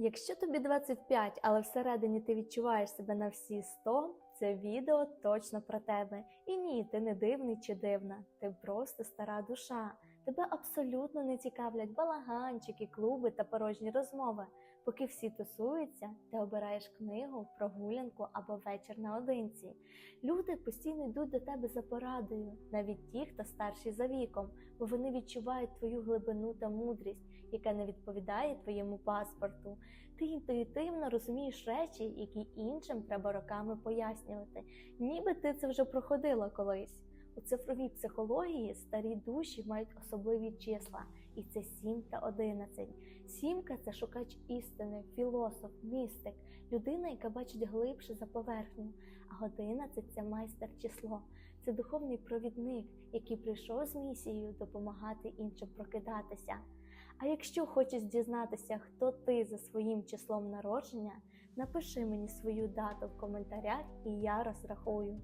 Якщо тобі 25, але всередині ти відчуваєш себе на всі 100, це відео точно про тебе. І ні, ти не дивний чи дивна, ти просто стара душа. Тебе абсолютно не цікавлять балаганчики, клуби та порожні розмови. Поки всі тусуються, ти обираєш книгу, прогулянку або вечір наодинці. Люди постійно йдуть до тебе за порадою, навіть ті, хто старші за віком, бо вони відчувають твою глибину та мудрість, яка не відповідає твоєму паспорту. Ти інтуїтивно розумієш речі, які іншим треба роками пояснювати, ніби ти це вже проходила колись. У цифровій психології старі душі мають особливі числа, і це 7 та 11. Сімка це шукач істини, філософ, містик, людина, яка бачить глибше за поверхню. А 11 – це майстер число, це духовний провідник, який прийшов з місією допомагати іншим прокидатися. А якщо хочеш дізнатися, хто ти за своїм числом народження, напиши мені свою дату в коментарях, і я розрахую.